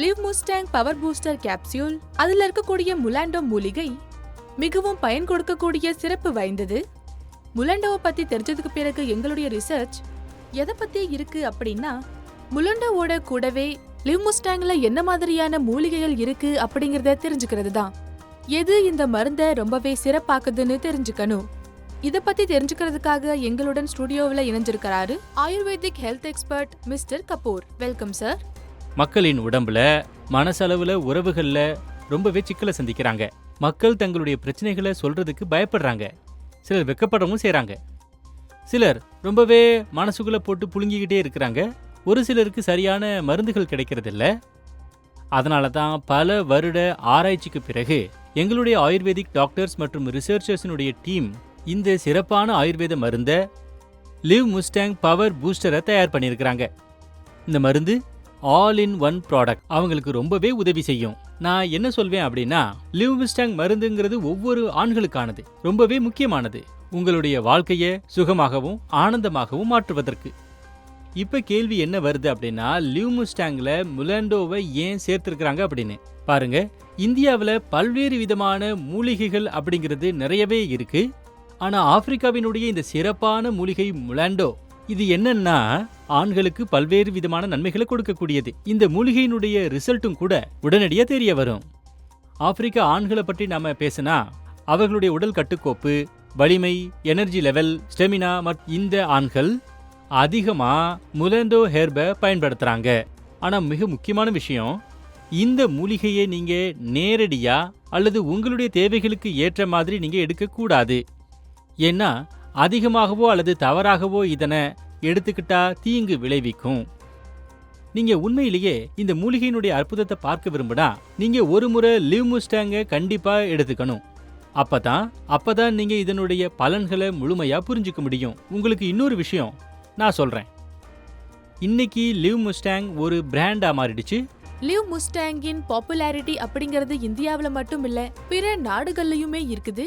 Liv Mustang power booster capsule அதில் இருக்கக்கூடிய முலாண்டோ மூலிகை மிகவும் பயன் கொடுக்கக்கூடிய சிறப்பு வாய்ந்தது. முலாண்டோவை பற்றி தெரிஞ்சதுக்கு பிறகு எங்களுடைய ரிசர்ச் எதை பற்றி இருக்கு அப்படின்னா முலண்டோவோட கூடவே லிவ் முஸ்டாங்ல என்ன மாதிரியான மூலிகைகள் இருக்கு அப்படிங்கிறத தெரிஞ்சுக்கிறது தான். எது இந்த மருந்தை ரொம்பவே சிறப்பாக்குதுன்னு தெரிஞ்சுக்கணும். இதை பத்தி தெரிஞ்சுக்கிறதுக்காக எங்களுடன் ஸ்டுடியோவில் இணைஞ்சிருக்கிறாரு ayurvedic health expert mister Kapoor. Welcome sir மக்களின் உடம்புல மனசளவுல உறவுகள்ல ரொம்பவே சிக்கலை சந்திக்கிறாங்க. மக்கள் தங்களுடைய பிரச்சனைகளை சொல்றதுக்கு பயப்படுறாங்க. சிலர் வெக்கப்படவும் செய்கிறாங்க சிலர் ரொம்பவே மனசுக்குள்ள போட்டு புழுங்கிக்கிட்டே இருக்கிறாங்க. ஒரு சிலருக்கு சரியான மருந்துகள் கிடைக்கிறதில்ல. அதனால தான் பல வருட ஆராய்ச்சிக்கு பிறகு எங்களுடைய ஆயுர்வேதிக் டாக்டர்ஸ் மற்றும் ரிசர்ச்சர்ஸினுடைய டீம் இந்த சிறப்பான ஆயுர்வேத மருந்தை லிவ் முஸ்டாங் பவர் பூஸ்டரை தயார் பண்ணியிருக்கிறாங்க. இந்த மருந்து ஆல் இன் ஒன் ப்ராடக்ட் அவங்களுக்கு ரொம்பவே உதவி செய்யும். நான் என்ன சொல்வேன் அப்படின்னா லிவ் மிஸ்டாங் மருந்துங்கிறது ஒவ்வொரு ஆண்களுக்கானது. ரொம்பவே முக்கியமானது. உங்களுடைய வாழ்க்கையை சுகமாகவும் ஆனந்தமாகவும் மாற்றுவதற்கு. இப்ப கேள்வி என்ன வருது அப்படின்னா லிவ் முலாண்டோவை ஏன் சேர்த்திருக்கிறாங்க அப்படின்னு. பாருங்க இந்தியாவில் பல்வேறு விதமான மூலிகைகள் அப்படிங்கிறது நிறையவே இருக்கு. ஆனா ஆப்பிரிக்காவினுடைய இந்த சிறப்பான மூலிகை முலாண்டோ இது என்னன்னா ஆண்களுக்கு பல்வேறு விதமான நன்மைகளை கொடுக்கக்கூடியது. இந்த மூலிகையினுடைய ரிசல்ட்டும் கூட உடனடியா தெரிய வரும். ஆப்பிரிக்க ஆண்களை பற்றி நாம பேசினா அவர்களுடைய உடல் கட்டுக்கோப்பு வலிமை எனர்ஜி லெவல் ஸ்டெமினா மற்றும் இந்த ஆண்கள் அதிகமா முலண்டோ ஹெர்பை பயன்படுத்துறாங்க. ஆனா மிக முக்கியமான விஷயம் இந்த மூலிகையை நீங்க நேரடியா அல்லது உங்களுடைய தேவைகளுக்கு ஏற்ற மாதிரி நீங்க எடுக்கக்கூடாது. ஏன்னா அதிகமாகவோ அல்லது தவறாகவோ இதனை எடுத்துக்கிட்டா தீங்கு விளைவிக்கும். நீங்க உண்மையிலேயே இந்த மூலிகையினுடைய அற்புதத்தை பார்க்க விரும்பினா நீங்க ஒரு முறை லிவ் முஸ்டாங்க கண்டிப்பா எடுத்துக்கணும். அப்பதான் அப்பதான் நீங்க இதனுடைய பலன்களை முழுமையா புரிஞ்சுக்க முடியும். உங்களுக்கு இன்னொரு விஷயம் நான் சொல்றேன். இன்னைக்கு லிவ் முஸ்டாங் ஒரு பிராண்டா மாறிடுச்சு. லிவ் முஸ்டாங்கின் பாப்புலாரிட்டி அப்படிங்கிறது இந்தியாவில் மட்டும் இல்ல பிற நாடுகள்லயுமே இருக்குது.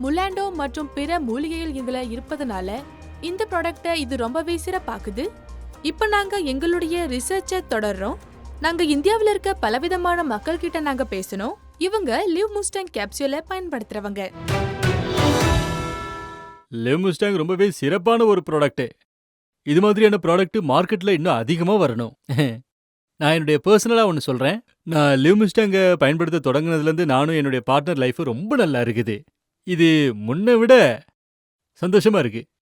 முலாண்டோ மற்றும் பிற மூலிகைகள் இதில் இருப்பதனால இந்த ப்ராடக்ட்டை இது ரொம்பவே சிறப்பாக்குது. இப்போ நாங்கள் எங்களுடைய ரிசர்ச்சை தொடர்றோம். நாங்கள் இந்தியாவில் இருக்க பலவிதமான மக்கள் கிட்ட நாங்க பேசணும். இவங்க லிவ் முஸ்டாங் கேப்சியூலை பயன்படுத்துறவங்க. லிவ் முஸ்டாங் ரொம்பவே சிறப்பான ஒரு ப்ராடக்ட் இது மாதிரியான ப்ராடக்ட் மார்க்கெட்ல இன்னும் அதிகமாக வரணும். நான் என்னுடைய பர்சனலாக ஒன்று சொல்கிறேன் நான் லிவ் முஸ்டாங்கை பயன்படுத்த தொடங்கினதுலேருந்து நானும் என்னுடைய பார்ட்னர் லைஃப் ரொம்ப நல்லா இருக்குது. இது முன்ன விட சந்தோஷமா இருக்கு.